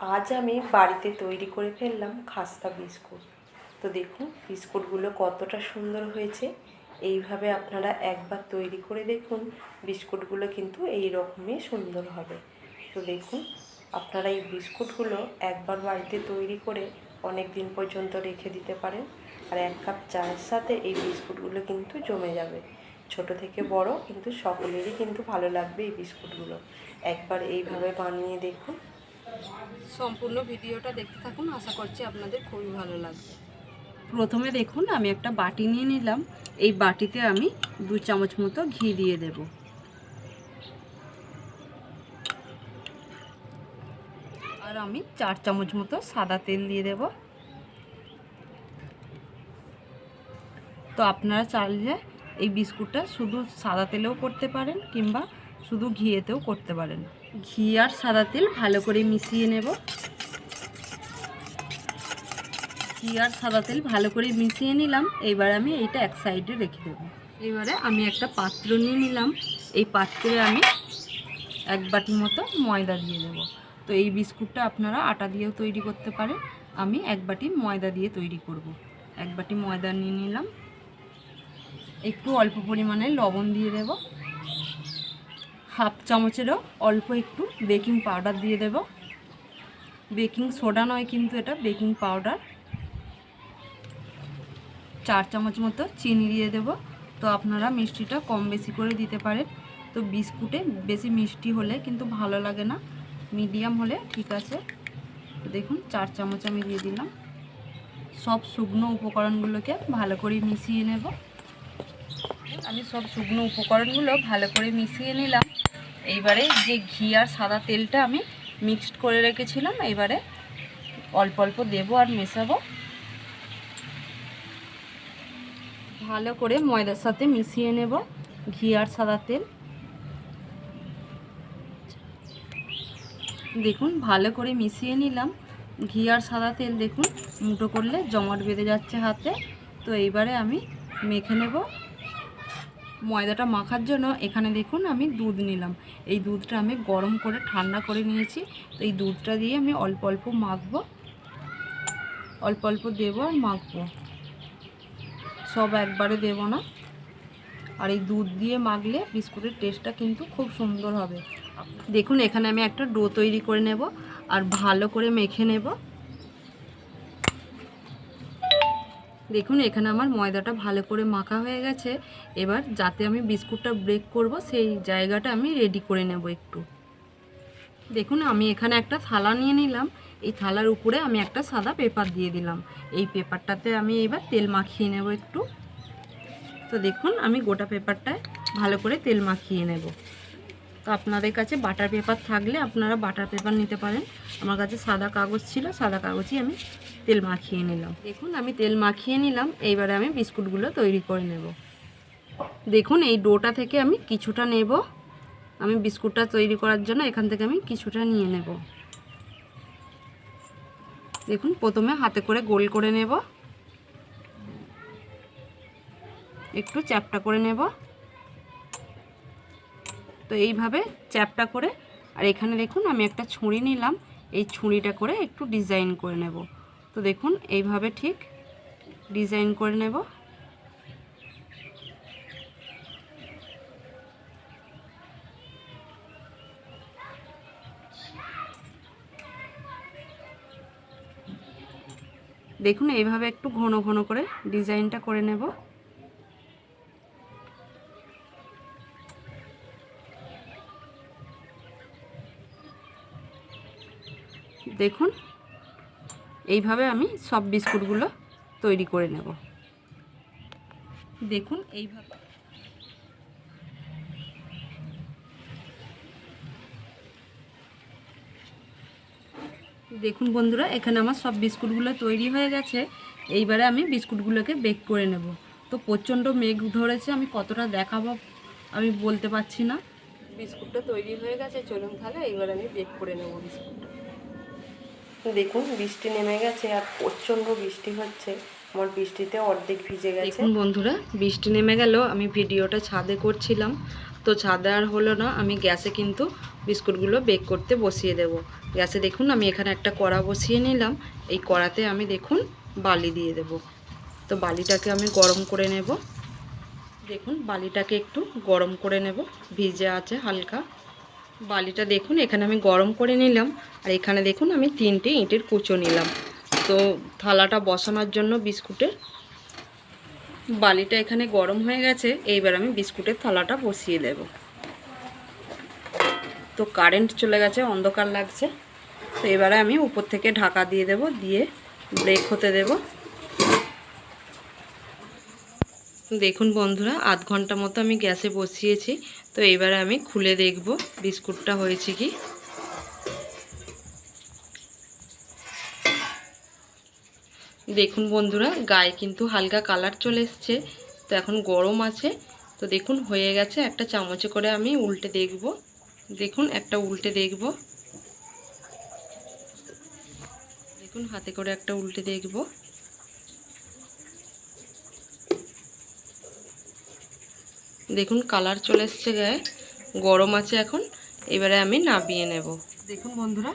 আজ আমি বাড়িতে তৈরি করে ফেললাম খাস্তা বিস্কুট। তো দেখুন, বিস্কুটগুলো কতটা সুন্দর হয়েছে। এইভাবে আপনারা একবার তৈরি করে দেখুন, বিস্কুটগুলো কিন্তু এই রকমই সুন্দর হবে। তো দেখুন, আপনারা এই বিস্কুটগুলো একবার বাড়িতে তৈরি করে অনেক দিন পর্যন্ত রেখে দিতে পারেন। আর এক কাপ চায়ের সাথে এই বিস্কুটগুলো কিন্তু জমে যাবে। ছোট থেকে বড়, কিন্তু সকলেরই কিন্তু ভালো লাগবে এই বিস্কুটগুলো। একবার এইভাবে বানিয়ে দেখুন। সম্পূর্ণ ভিডিওটা দেখতে থাকুন, আশা করছি আপনাদের খুবই ভালো লাগবে। প্রথমে দেখুন, আমি একটা বাটি নিয়ে নিলাম। এই বাটিতে আমি দু চামচ মতো ঘি দিয়ে দেব। আর আমি চার চামচ মতো সাদা তেল দিয়ে দেব। তো আপনারা চাইলে এই বিস্কুটটা শুধু সাদা তেলেও করতে পারেন কিংবা শুধু ঘিয়েতেও করতে পারেন। ঘি আর সাদা তেল ভালো করে মিশিয়ে নেব। ঘি আর সাদা তেল ভালো করে মিশিয়ে নিলাম। এবার আমি এইটা এক সাইডে রেখে দেবো। এবারে আমি একটা পাত্র নিয়ে নিলাম। এই পাত্রে আমি এক বাটি মতো ময়দা দিয়ে দেবো। তো এই বিস্কুটটা আপনারা আটা দিয়েও তৈরি করতে পারেন। আমি এক বাটি ময়দা দিয়ে তৈরি করব। এক বাটি ময়দা নিয়ে নিলাম। একটু অল্প পরিমাণে লবণ দিয়ে দেব। হাফ চামচেরও অল্প একটু বেকিং পাউডার দিয়ে দেব। বেকিং সোডা নয় কিন্তু এটা বেকিং পাউডার। চার চামচ মতো চিনি দিয়ে দেব। তো আপনারা মিষ্টিটা কম বেশি করে দিতে পারেন। তো বিস্কুটে বেশি মিষ্টি হলে কিন্তু ভালো লাগে না। মিডিয়াম হলে ঠিক আছে। তো দেখুন, চার চামচ আমি দিয়ে দিলাম। সব শুকনো উপকরণগুলোকে ভালো করে মিশিয়ে নেব। আমি সব শুকনো উপকরণগুলো ভালো করে মিশিয়ে নিলাম। এইবারে যে ঘি আর সাদা তেলটা আমি মিক্সড করে রেখেছিলাম এবারে অল্প অল্প দেবো আর মেশাবো। ভালো করে ময়দার সাথে মিশিয়ে নেব ঘি আর সাদা তেল। দেখুন, ভালো করে মিশিয়ে নিলাম। ঘি আর সাদা তেল দেখুন মুটো করলে জমাট বেঁধে যাচ্ছে হাতে। তো এইবারে আমি মেখে নেব। ময়দাটা মাখার জন্য এখানে দেখুন আমি দুধ নিলাম। এই দুধটা আমি গরম করে ঠান্ডা করে নিয়েছি। তো এই দুধটা দিয়ে আমি অল্প অল্প মাখবো। অল্প অল্প দেবো আর মাখবো। সব একবারে দেব না। আর এই দুধ দিয়ে মাখলে বিস্কুটের টেস্টটা কিন্তু খুব সুন্দর হবে। দেখুন এখানে আমি একটা ডো তৈরি করে নেব আর ভালো করে মেখে নেব। দেখুন, এখানে আমার ময়দাটা ভালো করে মাখা হয়ে গেছে। এবার যাতে আমি বিস্কুটটা ব্রেক করব, সেই জায়গাটা আমি রেডি করে নেব একটু। দেখুন, আমি এখানে একটা থালা নিয়ে নিলাম। এই থালার উপরে আমি একটা সাদা পেপার দিয়ে দিলাম। এই পেপারটাতে আমি এবার তেল মাখিয়ে নেব একটু। তো দেখুন, আমি গোটা পেপারটায় ভালো করে তেল মাখিয়ে নেব। তো আপনাদের কাছে বাটার পেপার থাকলে আপনারা বাটার পেপার নিতে পারেন। আমার কাছে সাদা কাগজ ছিল, সাদা কাগজই আমি তেল মাখিয়ে নিলাম। দেখুন, আমি তেল মাখিয়ে নিলাম, এইবারে আমি বিস্কুটগুলো তৈরি করে নেব। দেখুন, এই ডোটা থেকে আমি কিছুটা নেব। আমি বিস্কুটটা তৈরি করার জন্য এখান থেকে আমি কিছুটা নিয়ে নেব। দেখুন, প্রথমে হাতে করে গোল করে নেব। একটু চ্যাপটা করে নেব। তো এইভাবে চ্যাপটা করে, আর এখানে দেখুন আমি একটা ছুঁড়ি নিলাম, এই ছুঁড়িটা করে একটু ডিজাইন করে নেব। তো দেখুন এইভাবে ঠিক ডিজাইন করে নেব। দেখুন এইভাবে একটু ঘন ঘন করে ডিজাইনটা করে নেব। দেখুন, এইভাবে আমি সব বিস্কুটগুলো তৈরি করে নেব। দেখুন, এইভাবে। দেখুন বন্ধুরা, এখানে আমার সব বিস্কুটগুলো তৈরি হয়ে গেছে। এইবারে আমি বিস্কুটগুলোকে বেক করে নেব। তো প্রচণ্ড মেঘ ধরেছে, আমি কতটা দেখাবো আমি বলতে পারছি না। বিস্কুটটা তৈরি হয়ে গেছে, চলুন তাহলে এইবার আমি বেক করে নেব বিস্কুটটা। দেখুন, বৃষ্টি নেমে গেছে আর প্রচণ্ড বৃষ্টি হচ্ছে। আমার বৃষ্টিতে অর্ধেক ভিজে গেছে। দেখুন বন্ধুরা, বৃষ্টি নেমে গেল। আমি ভিডিওটা ছাদে করছিলাম। তো ছাদে আর হলো না, আমি গ্যাসে কিন্তু বিস্কুটগুলো বেক করতে বসিয়ে দেব। গ্যাসে দেখুন, আমি এখানে একটা কড়া বসিয়ে নিলাম। এই কড়াতে আমি দেখুন বালি দিয়ে দেব। তো বালিটাকে আমি গরম করে নেব। দেখুন, বালিটাকে একটু গরম করে নেব। ভিজে আছে হালকা। বালিটা দেখুন, এখানে আমি গরম করে নিলাম, আর এখানে দেখুন আমি তিনটে ইঁটের কুচো নিলাম। তো থালাটা বসানোর জন্য বিস্কুটের বালিটা এখানে গরম হয়ে গেছে, এইবার আমি বিস্কুটের থালাটা বসিয়ে দেব। তো কারেন্ট চলে গেছে, অন্ধকার লাগছে, তো এবারে আমি উপর থেকে ঢাকা দিয়ে দেব, দিয়ে ব্রেক হতে দেব। দেখুন বন্ধুরা, আধ ঘণ্টা মতো আমি গ্যাসে বসিয়েছি। তো এবারে আমি খুলে দেখব বিস্কুটটা হয়েছে কি। দেখুন বন্ধুরা, গায়ে কিন্তু হালকা কালার চলে এসছে। তো এখন গরম আছে। তো দেখুন, হয়ে গেছে। একটা চামচে করে আমি উল্টে দেখব। দেখুন, একটা উল্টে দেখব। দেখুন, হাতে করে একটা উল্টে দেখব। দেখুন কালার চলে এসছে গায়ে, গরম আছে এখন, এবারে আমি নাবিয়ে নেব। দেখুন বন্ধুরা,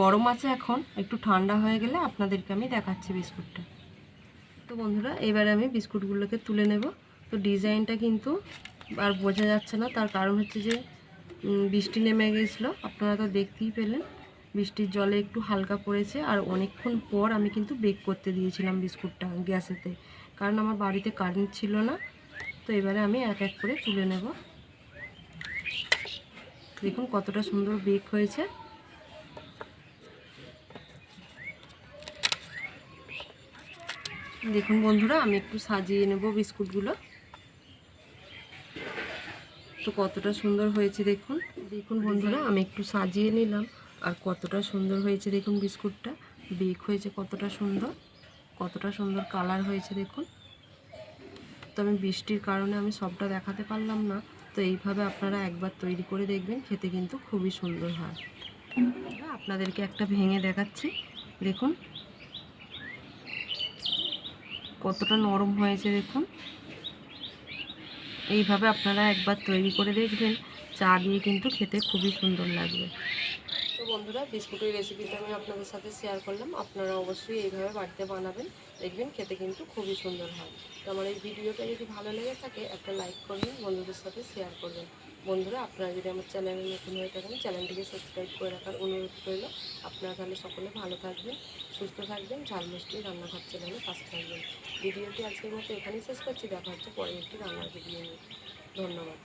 গরম আছে এখন, একটু ঠান্ডা হয়ে গেলে আপনাদেরকে আমি দেখাচ্ছি বিস্কুটটা। তো বন্ধুরা, এবারে আমি বিস্কুটগুলোকে তুলে নেব। তো ডিজাইনটা কিন্তু আর বোঝা যাচ্ছে না, তার কারণ হচ্ছে যে বৃষ্টি নেমে গেছিল। আপনারা তো দেখতেই পেলেন, বৃষ্টির জলে একটু হালকা পড়েছে, আর অনেকক্ষণ পর আমি কিন্তু বেক করতে দিয়েছিলাম বিস্কুটটা গ্যাসেতে। কারণ আমার বাড়িতে কারেন্ট ছিল না তো এবারে আমি এক এক করে তুলে নেব। দেখুন কতটা সুন্দর বেক হয়েছে। দেখুন বন্ধুরা, আমি একটু সাজিয়ে নেব বিস্কুটগুলো। তো কতটা সুন্দর হয়েছে দেখুন। দেখুন বন্ধুরা, আমি একটু সাজিয়ে নিলাম। আর কতটা সুন্দর হয়েছে দেখুন বিস্কুটটা। বেক হয়েছে কতটা সুন্দর। কতটা সুন্দর কালার হয়েছে দেখুন। তো আমি বৃষ্টির কারণে আমি সবটা দেখাতে পারলাম না। তো এইভাবে আপনারা একবার তৈরি করে দেখবেন, খেতে কিন্তু খুবই সুন্দর হয়। আপনাদেরকে একটা ভেঙে দেখাচ্ছি। দেখুন। কতটা নরম হয়েছে, দেখুন। এইভাবে আপনারা একবার তৈরি করে দেখবেন। চা দিয়ে কিন্তু খেতে খুবই সুন্দর লাগবে। তো বন্ধুরা, বিস্কুটের রেসিপিটা আমি আপনাদের সাথে শেয়ার করলাম। আপনারা অবশ্যই এইভাবে বাড়িতে বানাবেন। দেখবেন খেতে কিন্তু খুবই সুন্দর হয়। তো আমার এই ভিডিওটা যদি ভালো লেগে থাকে, একটা লাইক করবেন, বন্ধুদের সাথে শেয়ার করবেন। বন্ধুরা, আপনারা যদি আমার চ্যানেলে নতুন হয়ে থাকেন চ্যানেলটিকে সাবস্ক্রাইব করে রাখার অনুরোধ রইল। আপনারা তাহলে সকলে ভালো থাকবেন, সুস্থ থাকবেন, ঝাল মিষ্টি রান্নাঘর চ্যানেলে পাশে থাকবেন। ভিডিওটি আজকের মতো এখানেই শেষ করছি। দেখা হচ্ছে পরে একটি রান্নার ভিডিও নিয়ে। ধন্যবাদ।